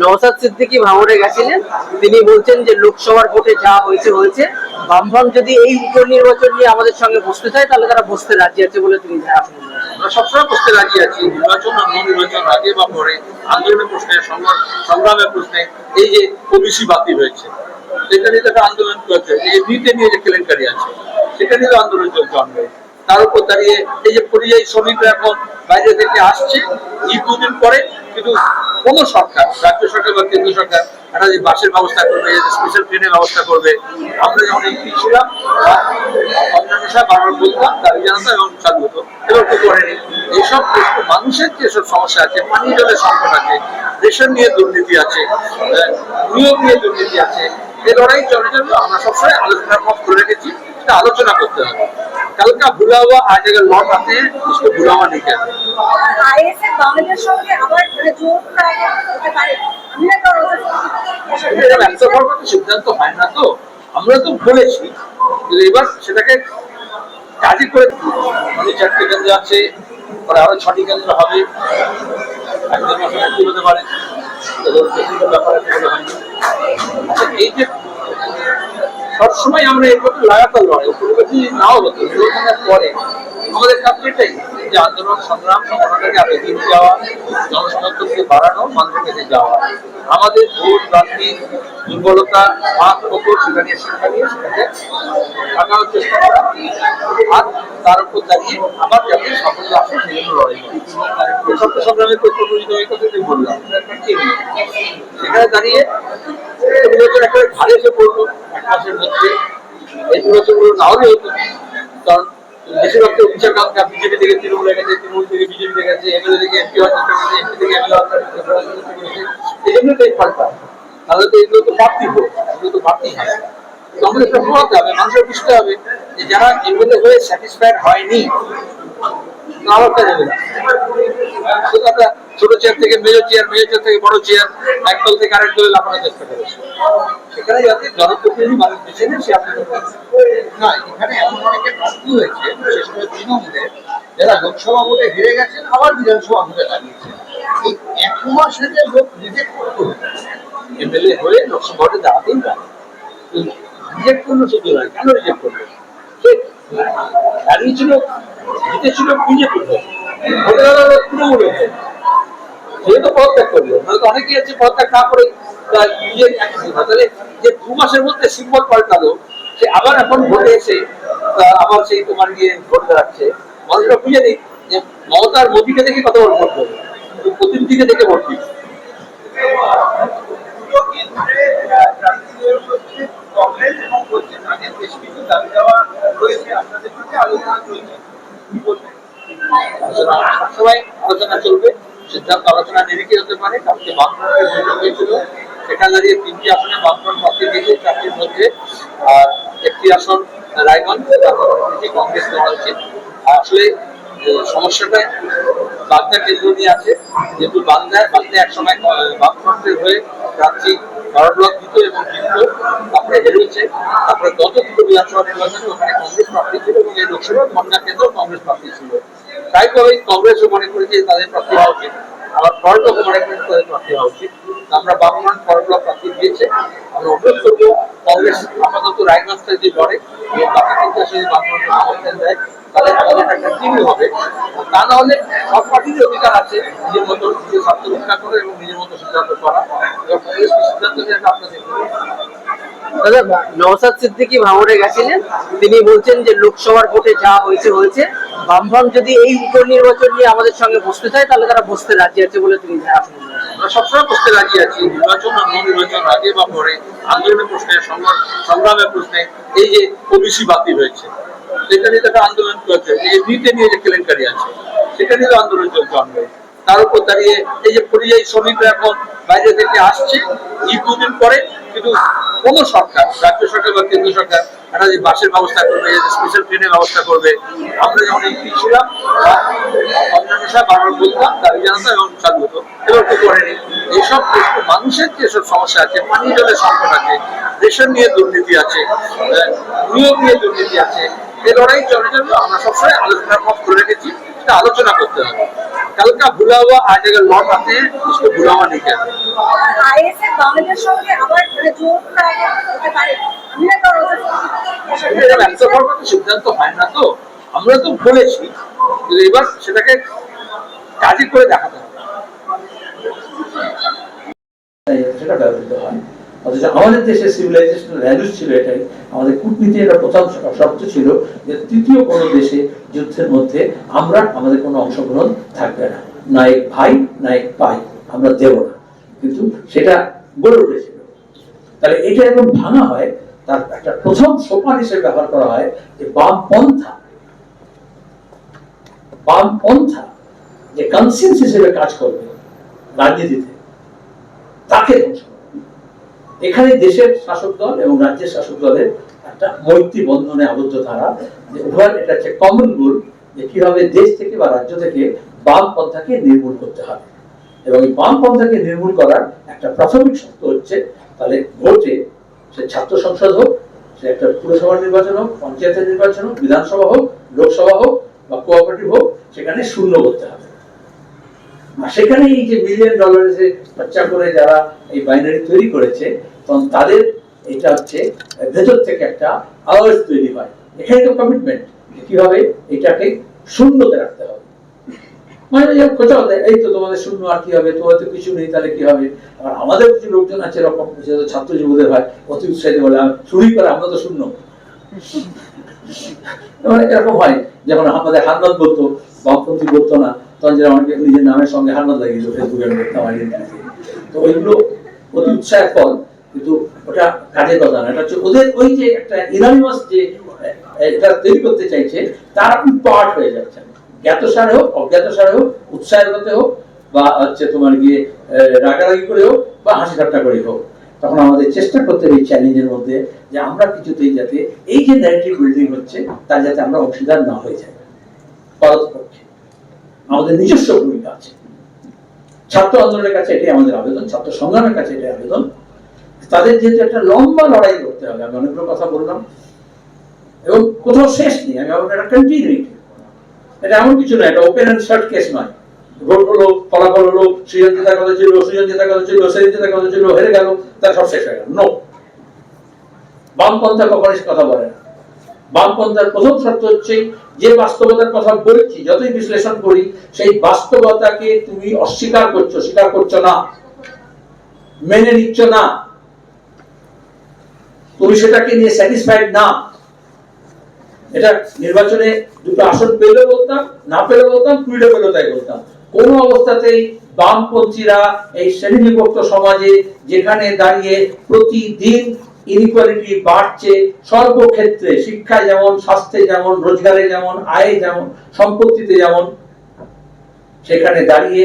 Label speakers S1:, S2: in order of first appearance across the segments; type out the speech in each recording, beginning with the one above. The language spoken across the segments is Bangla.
S1: নওসাদ সিদ্দিকী ভাঙড়ে গেছিলেন। তিনি বলছেন যে লোকসভার ভোটে যা হয়েছে হয়েছে। বামফ্রন্ট যদি এই উপনির্বাচন নিয়ে আমাদের সঙ্গে বসতে চায়, তাহলে তারা বসতে রাজি আছে বলে তিনি
S2: সবসময় করতে রাজি আছি। নির্বাচন আর নির্বাচন আগে বা পরে আন্দোলনের প্রশ্নে সংগ্রামের প্রশ্নে এই যে ওবিসি বাতিল হয়েছে সেটা নিয়ে তো একটা আন্দোলন চলছে। এই ভিতে নিয়ে যে কেলেঙ্কারি আছে, সেটা নিয়ে তো আন্দোলন চলছে অনেক। তার উপর দাঁড়িয়ে এই যে পরিযায়ী শ্রমিকরা এখন বাইরে থেকে আসছে দুদিন পরে কিন্তু কোন সরকার, রাজ্য সরকার বা কেন্দ্র সরকার একটা যে বাসের ব্যবস্থা করবে স্পেশাল ট্রেনের ব্যবস্থা করবে, আমরা যখন এমপি ছিলাম অন্যান্য সব বারবার বলতাম দাবি জানাতাম এবং চালু হতো এবার তো করেনি এইসব মানুষের যেসব সমস্যা আছে, পানি জলের সংকট আছে, রেশন নিয়ে দুর্নীতি আছে নিয়োগ নিয়ে দুর্নীতি আছে এই লড়াই চলে যাবে আমরা সবসময় আলোচনার পথ করে রেখেছি। সেটা আলোচনা করতে হবে কালকা ভুলা हुआ आज अगर लौट आते हैं इसको भुला हुआ नहीं कहते
S3: আইএসএফ বাংলাদেশের সঙ্গে আবার মানে জোর করে হতে পারে আমি না কারণ
S2: এরকম একটা পর্বত সিদ্ধান্ত হয় না তো আমরা তো বলেছি কিন্তু এবার সেটাকে কাজে করে মানে চারটি কেন্দ্র আছে পরে আরো ছটি কেন্দ্র হবে একজন মাসে একটি হতে পারে এবার বিভিন্ন ব্যাপারে সেগুলো হয়নি। আচ্ছা, এই যে সবসময় আমরা এই করতে লাগাতার লড়াই পরিবর্তন নাও হতো নির্বাচনের পরে আমাদের কাজ এটাই, যে আন্দোলন, সংগ্রাম, সংগঠনটাকে আরও এগিয়ে যাওয়া, জনসমর্থনকে বাড়ানো মানুষের যাওয়া। আমাদের ভোট, রাজনীতি, দুর্বলতা হাত খবর সেটা নিয়ে শিক্ষা নিয়ে সেটাকে কাটানোর চেষ্টা করা। আর তার উপর দাঁড়িয়ে আবার যাতে সাফল্য আসে, সেই জন্য লড়াই সত্য সংগ্রামের তো প্রতিনিধিত এই কথাটাই বললাম। সেখানে দাঁড়িয়ে একেবারে ঘাড়ে এসে পড়ল মাসের মধ্যে। এই নির্বাচনগুলো না হলে হতো কারণ বেশিরভাগ তাহলে তো এগুলো তো বাড়তি হোক এগুলো তো বাড়তি হয়। তো আমাদের এটা মানুষের বুঝতে হবে যে যারা এমএলএ হয়ে স্যাটিসফাইড হয়নি নামাজটা যাবে না। ছোট চেয়ার থেকে মেজর চেয়ার মেজর চেয়ার থেকে বড় চেয়ার এক দল থেকে আরেক দলে লাফানোর চেষ্টা করে সেখানে যাতে জনপ্রতিনিধি মানুষ বেছে নেন সে
S4: না, এখানে এমন অনেকে হয়েছে, বিশেষ করে তৃণমূলের, যারা লোকসভা হেরে গেছেন, আবার বিধানসভা দাঁড়িয়েছে এই এক মাসে লোক রিজেক্ট করতে
S2: এমএলএ হয়ে লোকসভা দাঁড়াতেই পারে রিজেক্ট করল শুধু নয় কেন রিজেক্ট করল? দাঁড়িয়েছিল, জিতেছিল বিজেপি তৃণমূল সে তো পদত্যাগ করল নয়তো অনেকেই আছে পদত্যাগ না করে নিজের তাহলে যে দু মাসের মধ্যে সিম্বল পাল্টালো সে আবার এখন ভোটে এসে আবার সেই তোমার গিয়ে ভোট দাঁড়াচ্ছে মানুষরা বুঝে নিক যে মমতার মোদীকে দেখে কত বড় ভোট দেবে। প্রতিনিধিকে দেখে ভোট দিবে। সবসময় আলোচনা চলবে। সিদ্ধান্ত আলোচনা নিরিখে হতে পারে। কালকে বামফ্রন্টের বৈঠক হয়েছিল। সেখানে দাঁড়িয়ে তিনটি আসনে বামফ্রন্ট প্রার্থী দিয়েছে চারটির মধ্যে। আর একটি আসন রায়গঞ্জ কংগ্রেস দেওয়া উচিত আসলে সমস্যাটা বাগদা কেন্দ্র নিয়ে আছে। যেহেতু বাংলায় বাগদা একসময় বামফ্রন্টের হয়ে প্রার্থী বারো ব্লক দিত এবং জিতত তারপরে হেরেছে। তারপরে গত দুটো বিধানসভা নির্বাচনে ওখানে কংগ্রেস প্রার্থী ছিল এবং এই লোকসভা মন্ডা কেন্দ্র কংগ্রেস প্রার্থী ছিল। তাই করে কংগ্রেসও মনে করে যে তাদের প্রার্থী হওয়া উচিত। আবার ফরব্লক মনে করে তাদের প্রার্থী হওয়া উচিত। আমরা বামমান ফরব্লক প্রার্থী দিয়েছে আমরা অনুরোধ করব কংগ্রেস আপাতত রায়গঞ্জটা যে লড়ে এবং বাকি কিন্তু আসলে বামফ্রন্টের সমর্থন দেয় তাহলে আমাদের একটা টিম হবে। তা না হলে সব পার্টির অধিকার আছে, নিজের মতো নিজের স্বার্থ রক্ষা করে এবং নিজের মতো সিদ্ধান্ত করা। এবং কংগ্রেসকে সিদ্ধান্ত নেয় আপনাদের
S1: দাদা সিদ্দিকী ভাঙড়ে গেছিলেন। তিনি বলছেন যে লোকসভার ভোটে যা হয়েছে হয়েছে। বামফ্রন্ট যদি এই উপনির্বাচন নিয়ে আমাদের সঙ্গে বসতে চায়, তাহলে তারা বসতে রাজি আছে বলে তিনি
S2: সবসময় করতে রাজি আছি। নির্বাচন আর নির্বাচন আগে বা পরে আন্দোলনের প্রশ্নে সংগ্রামের প্রশ্নে এই যে ওবিসি বাতিল হয়েছে, সেটা নিয়ে তো একটা আন্দোলন চলছে এই ভিতে নিয়ে যে কেলেঙ্কারি আছে, সেটা নিয়ে তো আন্দোলন চলছে অনেক তার উপর দাঁড়িয়ে এই যে পরিযায়ী শ্রমিকরা এখন বাইরে থেকে আসছে দুদিন পরে কিন্তু কোন সরকার, রাজ্য সরকার বা কেন্দ্র সরকার একটা যে বাসের ব্যবস্থা করবে স্পেশাল ট্রেনের ব্যবস্থা করবে, আমরা যখন এমপি ছিলাম অন্যান্য সব বারবার বলতাম দাবি জানাতাম এবং চালু হতো। এবার তো করেনি? এইসব মানুষের যেসব সমস্যা আছে, পানি, জলের সংকট আছে, রেশন নিয়ে দুর্নীতি আছে নিয়োগ নিয়ে দুর্নীতি আছে এই লড়াই চলে যাবে আমরা সবসময় আলোচনার পথ করে রেখেছি, সেটা আলোচনা করতে হবে।
S5: कल का भूला हुआ आज अगर लौट आते हैं उसको भूला हुआ नहीं कहते
S3: আইএসএফ বাংলাদেশের সঙ্গে আবার মানে জোটটা হতে পারে আমি না কারণ
S5: এটা ব্যবসা করার তো সিদ্ধান্ত হয় না তো আমরা তো বলেছি কিন্তু এবার সেটাকে কাজে করে দেখাতে হবে
S2: সেটা ব্যবহৃত হয় অথচ আমাদের দেশের সিভিলাইজেশনাল ভ্যালুস ছিল এটাই। আমাদের কূটনীতির একটা প্রথম শর্ত ছিল যে তৃতীয় কোনো দেশে যুদ্ধের মধ্যে আমরা আমাদের কোনো অংশগ্রহণ থাকবে না। না এক ভাই, না এক পাই, আমরা দেব না। কিন্তু সেটা গড়ে উঠেছিল। তাহলে এটা এখন ভাঙা হয়, তার একটা প্রথম সোপান হিসেবে ব্যবহার করা হয় যে বাম পন্থা। বাম পন্থা যে কনসিয়েন্স হিসেবে কাজ করবে রাজনীতিতে, তাকে ধ্বংস। এখানে দেশের শাসক দল এবং রাজ্যের শাসক দলের একটা মৈত্রী বন্ধনে আবদ্ধ তারা। যে উভয়ের এটা হচ্ছে কমন গোল যে কীভাবে দেশ থেকে বা রাজ্য থেকে বাম পন্থাকে নির্মূল করতে হবে। এবং এই বাম পন্থাকে নির্মূল করার একটা প্রাথমিক শর্ত হচ্ছে, তাহলে ভোটে সে ছাত্র সংসদ হোক, সে একটা পুরসভা নির্বাচন হোক, পঞ্চায়েতের নির্বাচন হোক, বিধানসভা হোক, লোকসভা হোক বা কোঅপারেটিভ হোক, সেখানে শূন্য করতে হবে। সেখানে এই যে মিলিয়ন ডলারের খরচা করে যারা এই বাইনারি তৈরি করেছে তখন তাদের এটা হচ্ছে ভেতর থেকে একটা আওয়াজ তৈরি হয়। এখানে তো কমিটমেন্ট কীভাবে এটাকে শূন্যতে রাখতে হবে। মানে দেয় এই তো তোমাদের শূন্য, আর কি হবে? তোমাদের তো কিছু নেই, তাহলে কি হবে? আর আমাদের কিছু লোকজন আছে এরকম ছাত্র যুবদের হয় অতি উৎসাহিত বলে শুরুই করে আমরা তো শূন্য। মানে এরকম হয়, যেমন আমাদের হান্নাত বলতো, বামপন্থী বলতো না, তখন যেন আমাকে নিজের নামের সঙ্গে হান্নাত লাগিয়ে দিল ফেসবুকে আমি দেখতাম আইডেন্টিটি তো ওইগুলো অতি উৎসাহের ফল। কিন্তু ওটা কাজের কথা না, এটা হচ্ছে ওদের ওই যে একটা ইনানিমাস যে এটা তৈরি করতে চাইছে, তার পার্ট হয়ে যাচ্ছেন জ্ঞাত সারে হোক অজ্ঞাত সারে হোক, উৎসাহের কথা হোক, বা হচ্ছে তোমার গিয়ে রাগারাগি করে হোক, বা হাসি ঠাট্টা করে হোক, তখন আমাদের চেষ্টা করতে হবে এই চ্যালেঞ্জের মধ্যে যে আমরা কিছুতেই যাতে এই যে ন্যারেটিভ বিল্ডিং হচ্ছে, তার যাতে আমরা অংশীদার না হয়ে যাই। পক্ষে আমাদের নিজস্ব ভূমিকা আছে। ছাত্র আন্দোলনের কাছে এটাই আমাদের আবেদন, ছাত্র সংগ্রামের কাছে এটাই আবেদন। তাদের যেহেতু একটা লম্বা লড়াই করতে হবে, আমি অনেকগুলো কথা বললাম। এবং কোথাও শেষ নেই, আমি আমার একটা কন্টিনিউটি এটা এমন কিছু নয় এটা ওপেন অ্যান্ড শার্ট কেস নয়। ভোট হলো, ফলাফল হলো কথা ছিল কথা ছিল কথা ছিল, হেরে গেল, তার সব শেষ হয়ে গেল। নো বামপন্থা কখনো কথা বলে না। বামপন্থার প্রথম শর্ত হচ্ছে, যে বাস্তবতার কথা বলছি, যতই বিশ্লেষণ করি, সেই বাস্তবতাকে তুমি অস্বীকার করছ, স্বীকার করছ না। মেনে নিচ্ছ না। তুমি সেটাকে নিয়ে স্যাটিসফাইড না, এটা নির্বাচনে দুটো আসন পেলেও বলতাম, না পেলেও বলতাম, কুড়িটা পেলেও তাই বলতাম। কোন অবস্থাতেই বামপন্থীরা এই শ্রেণীবিভক্ত সমাজে যেখানে দাঁড়িয়ে প্রতিদিন ইনইকুয়ালিটি বাড়ছে, সর্বক্ষেত্রে শিক্ষায় যেমন, স্বাস্থ্যে যেমন, রোজগারে যেমন, আয়ে যেমন, সম্পত্তিতে যেমন, সেখানে দাঁড়িয়ে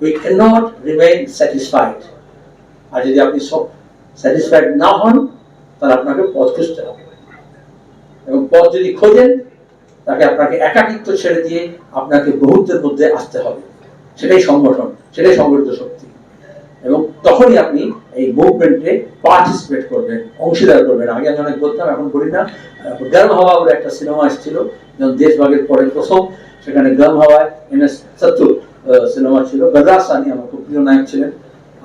S2: we can not remain satisfied আর যদি আপনি স্যাটিসফাইড না হন তাহলে আপনাকে পথ খুঁজতে হবে। এবং পথ যদি খোঁজেন, তাকে আপনাকে একাকিত্ব ছেড়ে দিয়ে আপনাকে বহুত্বের মধ্যে আসতে হবে। সেটাই সংগঠন, সেটাই সংগঠিত শক্তি। এবং তখনই আপনি এই মুভমেন্টে পার্টিসিপেট করবেন, অংশীদার করবেন। আগে আমি অনেক বলতাম, এখন বলি না। গার্ম হাওয়া বলে একটা সিনেমা এসেছিল, যখন দেশভাগের পরে প্রথম, সেখানে গার্ম হাওয়ায় এম এস সত্তু সিনেমা ছিল। গদার সানি আমার খুব প্রিয় নায়ক ছিলেন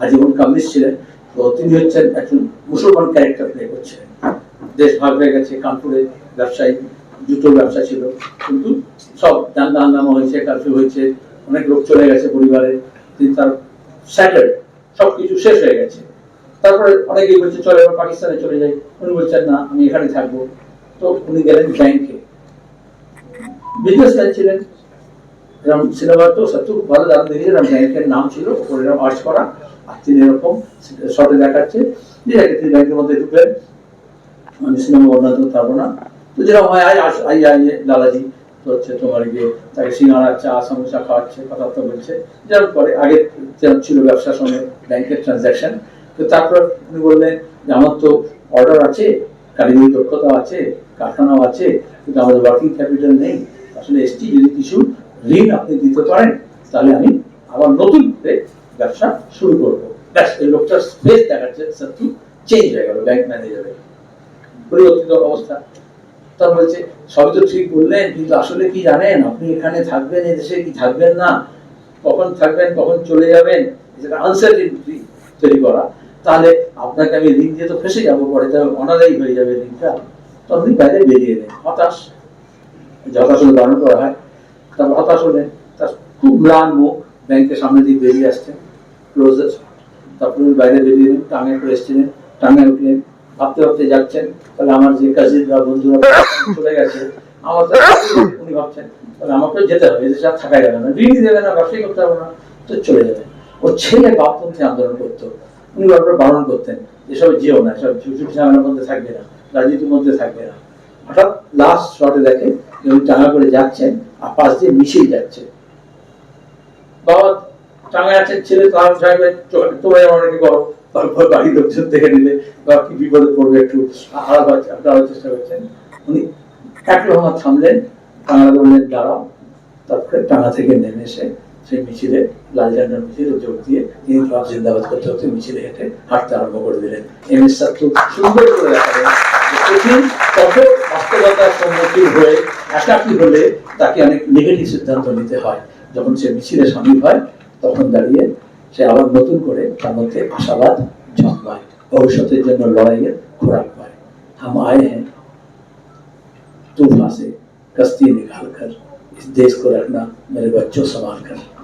S2: আজীবন কামিজ ছিলেন। তো তিনি হচ্ছেন একজন মুসলমান ক্যারেক্টার প্লে করছিলেন দেশ ভাগ হয়ে গেছে, কানপুরে ব্যবসায়ী, জুতোর ব্যবসা ছিল। কিন্তু সব দাঙ্গা হাঙ্গামা হয়েছে কারফিউ হয়েছে, অনেক লোক চলে গেছে পরিবারে। তিনি তার স্যাটার্ড সব কিছু শেষ হয়ে গেছে। তারপরে অনেকেই বলছে, চলে এবার পাকিস্তানে চলে যাই। উনি বলছেন, না, আমি এখানে থাকব। তো উনি গেলেন ব্যাংকে। বিজনেসম্যান ছিলেন। এরকম সিনেমা তো সত্য, ভালো দাম দেখেছিলাম ব্যাংকের নাম ছিল ওপরে এরকম আর্চ করা তিনি এরকম শর্টে দেখাচ্ছে। যে তিনি ব্যাংকের মধ্যে ঢুকলেন। আমি সিনেমা বর্ণনা পারব না। তো যেরকম হয় আই আই আই লালাজি। তো হচ্ছে তোমার গিয়ে তাকে সিঙ্গাড়া চা, সমোসা খাওয়াচ্ছে, কথাবার্তা বলছে। যেরকম করে আগে ছিল ব্যবসার সঙ্গে ব্যাংকের ট্রানজাকশন তো তারপর উনি বললেন যে, আমার তো অর্ডার আছে, কারিগরি দক্ষতা আছে, কারখানাও আছে, কিন্তু আমাদের ওয়ার্কিং ক্যাপিটাল নেই। আসলে এসটি যদি কিছু ঋণ আপনি দিতে পারেন, তাহলে আমি আবার নতুন করে ব্যবসা শুরু করব। ব্যাস, এই লোকটার স্পেস দেখাচ্ছে, সত্যি চেঞ্জ হয়ে গেল ব্যাংক ম্যানেজারের পরিবর্তিত অবস্থা। তার বলছে, সবই তো ঠিক বললেন, কিন্তু আসলে কি জানেন, আপনি এখানে থাকবেন এদেশে কি থাকবেন না? কখন থাকবেন, কখন চলে যাবেন? যেটা আনসার্টিনিটি তৈরি করা। তাহলে আপনাকে আমি ঋণ দিয়ে তো ফেসে যাব, পরে তাহলে অনাদায়ী হয়ে যাবে ঋণটা তখনই বাইরে বেরিয়ে এলেন, হতাশ। হতাশ হলে বারণ করা হয়। তারপর হতাশ হলেন, তার খুব ম্লান মুখ ব্যাংকের সামনে দিয়ে বেরিয়ে আসছেন। ক্লোজের তারপরে বাইরে বেরিয়ে টাঙে করে টাঙে ভাবতে ভাবতে যাচ্ছেন, তাহলে আমার যে কাজিনরা বন্ধুরা চলে গেছে, আমার উনি ভাবছেন, তাহলে যেতে হবে থাকা যাবে না না ব্যবসায়ী করতে হবে না, তো চলে যাবে। ওর ছেলে আন্দোলন করতো, উনি বারবার বারণ করতেন, এসব যেও না, এসব ঝুঁকি ঝামেলার মধ্যে থাকবে না, রাজনীতির মধ্যে থাকবে না। হঠাৎ লাস্ট শটে দেখে উনি টাঙা করে যাচ্ছেন, আর পাশ দিয়ে মিশেই যাচ্ছে। বাবা ছেলে সাহেবের তারপর বাড়ির লোকজন দেখে নিলে, বা কি বিপদে পড়বে একটু চেষ্টা করছেন। উনি এক থামলেন টাঙা বললেন, দাঁড়াও। তারপরে টাঙা থেকে নেমে এসে সেই মিছিলে, লাল ঝান্ডার মিছিলে যোগ দিয়ে তিনি ক্লাব জিন্দাবাদ করতে করতে মিছিলে হেঁটে হাঁটতে আরম্ভ করে দিলেন। এম এস খুব সুন্দর করে দেখালেন কঠিন বাস্তবতার সম্মুখীন হয়ে একাকি হলে তাকে অনেক নেগেটিভ সিদ্ধান্ত নিতে হয়। যখন সে মিছিলে সামিল হয় তখন দাঁড়িয়ে সে আবার নতুন করে তার মধ্যে আশাবাদ জন্মায় ভবিষ্যতের জন্য লড়াইয়ের খোরাক পায় হাম আয়ে হ্যাঁ तूफान से कश्ती निकाल कर इस देश को रखना मेरे बच्चों संभाल कर